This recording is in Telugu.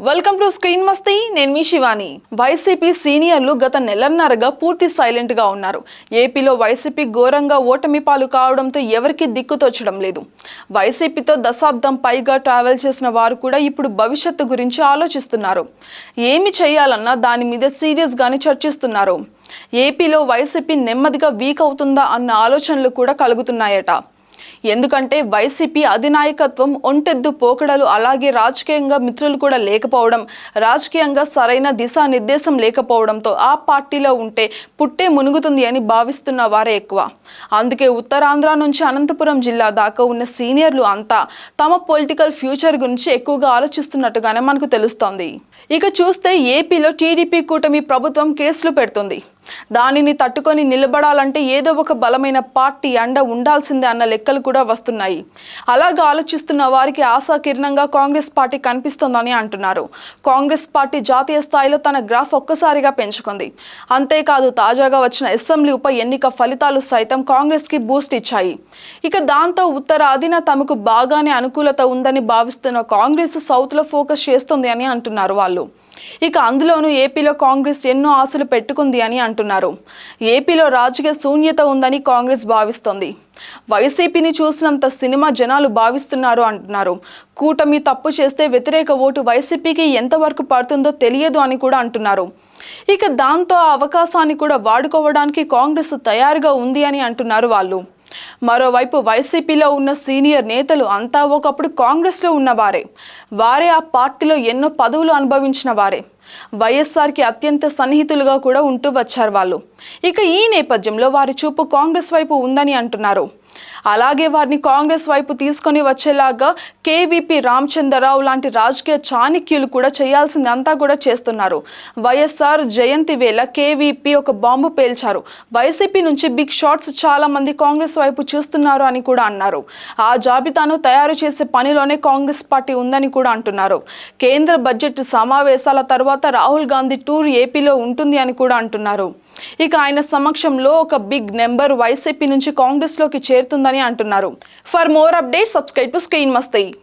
వెల్కమ్ టు స్క్రీన్ మస్తీ నేను మీ శివాని. వైసీపీ సీనియర్లు గత నెలన్నరగా పూర్తి సైలెంట్గా ఉన్నారు. ఏపీలో వైసీపీ ఘోరంగా ఓటమి పాలు కావడంతో ఎవరికీ దిక్కుతోచడం లేదు. వైసీపీతో దశాబ్దం పైగా ట్రావెల్ చేసిన వారు కూడా ఇప్పుడు భవిష్యత్తు గురించి ఆలోచిస్తున్నారు. ఏమి చేయాలన్నా దాని మీద సీరియస్గానే చర్చిస్తున్నారు. ఏపీలో వైసీపీ నెమ్మదిగా వీక్ అవుతుందా అన్న ఆలోచనలు కూడా కలుగుతున్నాయట. ఎందుకంటే వైసీపీ అధినాయకత్వం ఒంటెద్దు పోకడలు అలాగే రాజకీయంగా మిత్రులు కూడా లేకపోవడం రాజకీయంగా సరైన దిశానిర్దేశం లేకపోవడంతో ఆ పార్టీలో ఉంటే పుట్టే మునుగుతుంది అని భావిస్తున్న వారే ఎక్కువ. అందుకే ఉత్తరాంధ్ర నుంచి అనంతపురం జిల్లా దాకా ఉన్న సీనియర్లు అంతా తమ పొలిటికల్ ఫ్యూచర్ గురించి ఎక్కువగా ఆలోచిస్తున్నట్టుగానే మనకు తెలుస్తోంది. ఇక చూస్తే ఏపీలో టీడీపీ కూటమి ప్రభుత్వం కేసులు పెడుతుంది. దానిని తట్టుకొని నిలబడాలంటే ఏదో ఒక బలమైన పార్టీ అండ ఉండాల్సిందే అన్న లెక్కలు కూడా వస్తున్నాయి. అలాగా ఆలోచిస్తున్న వారికి ఆశాకిరణంగా కాంగ్రెస్ పార్టీ కనిపిస్తోందని అంటున్నారు. కాంగ్రెస్ పార్టీ జాతీయ స్థాయిలో తన గ్రాఫ్ ఒక్కసారిగా పెంచుకుంది. అంతేకాదు తాజాగా వచ్చిన అసెంబ్లీ ఉప ఎన్నిక ఫలితాలు సైతం కాంగ్రెస్కి బూస్ట్ ఇచ్చాయి. ఇక దాంతో ఉత్తరాదిన తమకు బాగానే అనుకూలత ఉందని భావిస్తున్న కాంగ్రెస్ సౌత్లో ఫోకస్ చేస్తుంది అని అంటున్నారు వాళ్ళు. ఇక అందులోనూ ఏపీలో కాంగ్రెస్ ఎన్నో ఆశలు పెట్టుకుంది అని అంటున్నారు. ఏపీలో రాజకీయ శూన్యత ఉందని కాంగ్రెస్ భావిస్తోంది. వైసీపీని చూసినంత సినిమా జనాలు భావిస్తున్నారు అంటున్నారు. కూటమి తప్పు చేస్తే వ్యతిరేక ఓటు వైసీపీకి ఎంతవరకు పడుతుందో తెలియదు అని కూడా అంటున్నారు. ఇక దాంతో ఆ అవకాశాన్ని కూడా వాడుకోవడానికి కాంగ్రెస్ తయారుగా ఉంది అని అంటున్నారు వాళ్ళు. మరోవైపు వైసీపీలో ఉన్న సీనియర్ నేతలు అంతా ఒకప్పుడు కాంగ్రెస్లో ఉన్నవారే. వారే ఆ పార్టీలో ఎన్నో పదవులు అనుభవించిన వారే. వైఎస్ఆర్కి అత్యంత సన్నిహితులుగా కూడా ఉంటూ వచ్చారు వాళ్ళు. ఇక ఈ నేపథ్యంలో వారి చూపు కాంగ్రెస్ వైపు ఉందని అంటున్నారు. అలాగే వారిని కాంగ్రెస్ వైపు తీసుకొని వచ్చేలాగా కేవీపీ రామచంద్రరావు లాంటి రాజకీయ చాణక్యులు కూడా చేయాల్సింది అంతా కూడా చేస్తున్నారు. వైఎస్ఆర్ జయంతి వేళ కేవీపీ ఒక బాంబు పేల్చారు. వైసీపీ నుంచి బిగ్ షాట్స్ చాలా మంది కాంగ్రెస్ వైపు చూస్తున్నారు అని కూడా అన్నారు. ఆ జాబితాను తయారు చేసే పనిలోనే కాంగ్రెస్ పార్టీ ఉందని కూడా అంటున్నారు. కేంద్ర బడ్జెట్ సమావేశాల తర్వాత రాహుల్ గాంధీ టూర్ ఏపీలో ఉంటుంది అని కూడా అంటున్నారు. ఇక ఆయన సమక్షంలో ఒక బిగ్ నెంబర్ వైసీపీ నుంచి కాంగ్రెస్లోకి చేరుతుందని అంటున్నారు. For more update subscribe to screen Masti.